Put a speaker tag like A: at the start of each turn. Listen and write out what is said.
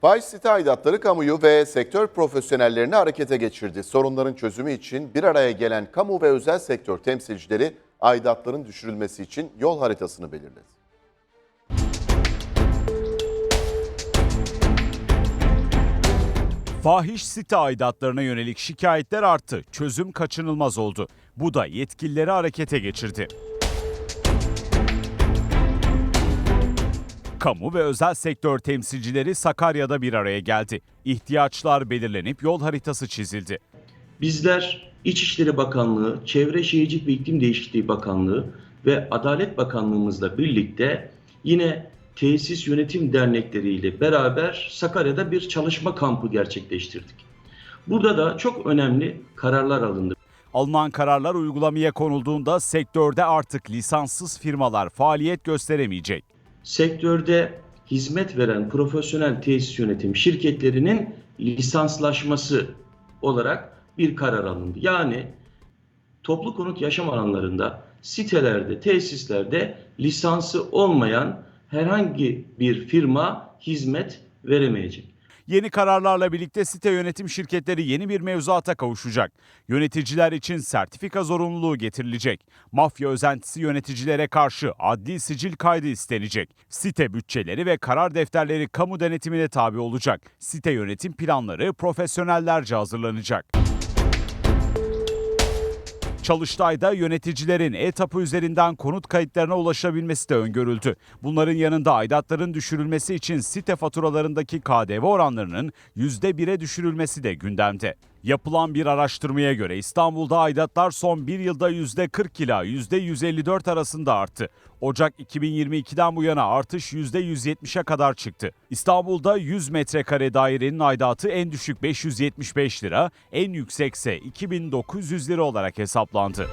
A: Faiz site aidatları kamuyu ve sektör profesyonellerini harekete geçirdi. Sorunların çözümü için bir araya gelen kamu ve özel sektör temsilcileri aidatların düşürülmesi için yol haritasını belirledi.
B: Fahiş site aidatlarına yönelik şikayetler arttı. Çözüm kaçınılmaz oldu. Bu da yetkilileri harekete geçirdi. Kamu ve özel sektör temsilcileri Sakarya'da bir araya geldi. İhtiyaçlar belirlenip yol haritası çizildi.
C: Bizler İçişleri Bakanlığı, Çevre Şehircilik ve İklim Değişikliği Bakanlığı ve Adalet Bakanlığımızla birlikte yine tesis yönetim dernekleriyle beraber Sakarya'da bir çalışma kampı gerçekleştirdik. Burada da çok önemli kararlar alındı.
B: Alınan kararlar uygulamaya konulduğunda sektörde artık lisanssız firmalar faaliyet gösteremeyecek.
C: Sektörde hizmet veren profesyonel tesis yönetim şirketlerinin lisanslaşması olarak bir karar alındı. Yani toplu konut yaşam alanlarında, sitelerde, tesislerde lisansı olmayan herhangi bir firma hizmet veremeyecek.
B: Yeni kararlarla birlikte site yönetim şirketleri yeni bir mevzuata kavuşacak. Yöneticiler için sertifika zorunluluğu getirilecek. Mafya özentisi yöneticilere karşı adli sicil kaydı istenecek. Site bütçeleri ve karar defterleri kamu denetimine tabi olacak. Site yönetim planları profesyonellerce hazırlanacak. Çalıştay'da yöneticilerin e-tapu üzerinden konut kayıtlarına ulaşabilmesi de öngörüldü. Bunların yanında aidatların düşürülmesi için site faturalarındaki KDV oranlarının %1'e düşürülmesi de gündemde. Yapılan bir araştırmaya göre İstanbul'da aidatlar son bir yılda %40 ila %154 arasında arttı. Ocak 2022'den bu yana artış %170'e kadar çıktı. İstanbul'da 100 metrekare dairenin aidatı en düşük 575 lira, en yüksekse 2900 lira olarak hesaplandı.